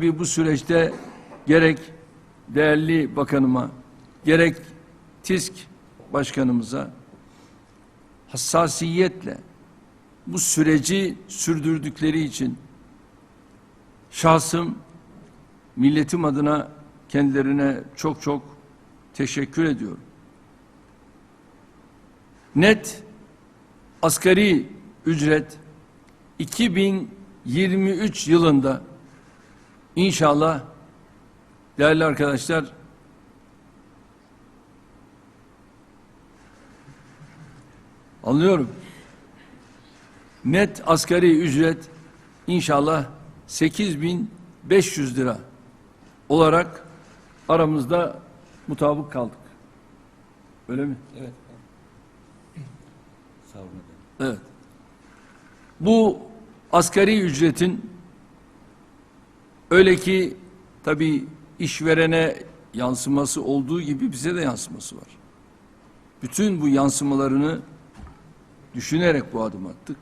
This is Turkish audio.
tabii bu süreçte gerek değerli bakanıma, gerek TİSK başkanımıza hassasiyetle bu süreci sürdürdükleri için şahsım milletim adına kendilerine çok çok teşekkür ediyorum. Net asgari ücret 2023 yılında inşallah değerli arkadaşlar anlıyorum. Net asgari ücret inşallah 8500 lira olarak aramızda mutabık kaldık. Öyle mi? Evet. Sağ olun. Evet. Bu asgari ücretin öyle ki tabii işverene yansıması olduğu gibi bize de yansıması var. Bütün bu yansımalarını düşünerek bu adım attık.